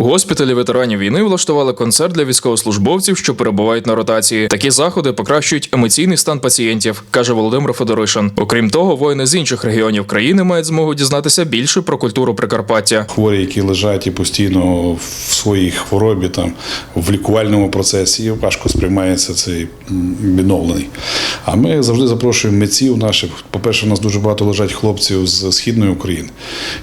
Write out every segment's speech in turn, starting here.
У госпіталі ветеранів війни влаштували концерт для військовослужбовців, що перебувають на ротації. Такі заходи покращують емоційний стан пацієнтів, каже Володимир Федоришин. Окрім того, воїни з інших регіонів країни мають змогу дізнатися більше про культуру Прикарпаття. Хворі, які лежать і постійно в своїй хворобі, там в лікувальному процесі, важко сприймається цей відновлений. А ми завжди запрошуємо митців наших. По-перше, у нас дуже багато лежать хлопців з східної України,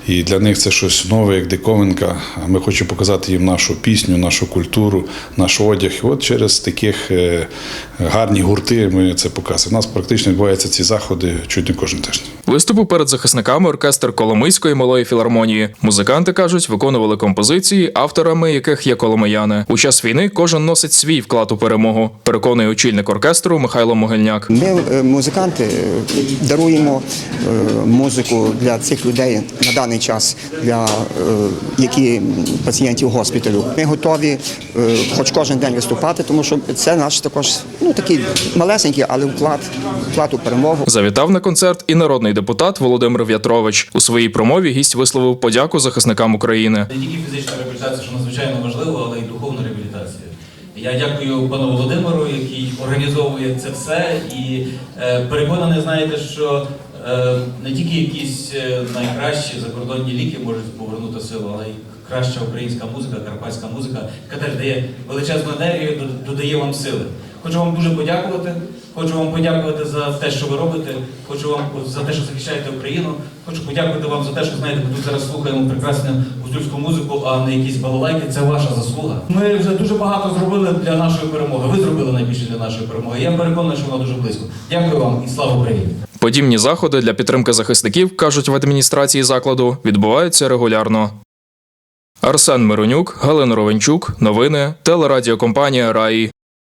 і для них це щось нове, як диковинка. Ми хочемо показати їм нашу пісню, нашу культуру, наш одяг. І от через таких е, гарні гурти ми це показуємо. У нас практично відбуваються ці заходи чуть не кожен тиждень. Виступив перед захисниками оркестр Коломийської малої філармонії. Музиканти кажуть, виконували композиції, авторами яких є коломияни. У час війни кожен носить свій вклад у перемогу. Переконує очільник оркестру Михайло Могильняк. Ми, е, музиканти, е, даруємо е, музику для цих людей на даний час, для які пацієнтів госпіталю. Ми готові, хоч кожен день виступати, тому що це наш також ну такий малесенький, але вклад, вклад у перемогу. Завітав на концерт і народний депутат Володимир В'ятрович. У своїй промові гість висловив подяку захисникам України. Не тільки фізична реабілітація, що надзвичайно важливо, але й духовна реабілітація. Я дякую пану Володимиру, який організовує це все, і е, переконаний, знаєте, що е, не тільки якісь е, найкращі закордонні ліки можуть повернути силу, але й краща українська музика, карпатська музика, яка теж дає величезну енергію, додає вам сили. Хочу вам дуже подякувати. Хочу вам подякувати за те, що ви робите. Хочу вам за те, що захищаєте Україну. Хочу подякувати вам за те, що знаєте, ми тут зараз слухаємо прекрасну гуцульську музику, а не якісь балалайки. Це ваша заслуга. Ми вже дуже багато зробили для нашої перемоги. Ви зробили найбільше для нашої перемоги. Я переконаний, що вона дуже близько. Дякую вам і слава Україні! Подібні заходи для підтримки захисників, кажуть в адміністрації закладу, відбуваються регулярно. Арсен Миронюк, Галина Ровенчук, новини, телерадіокомпанія Раї.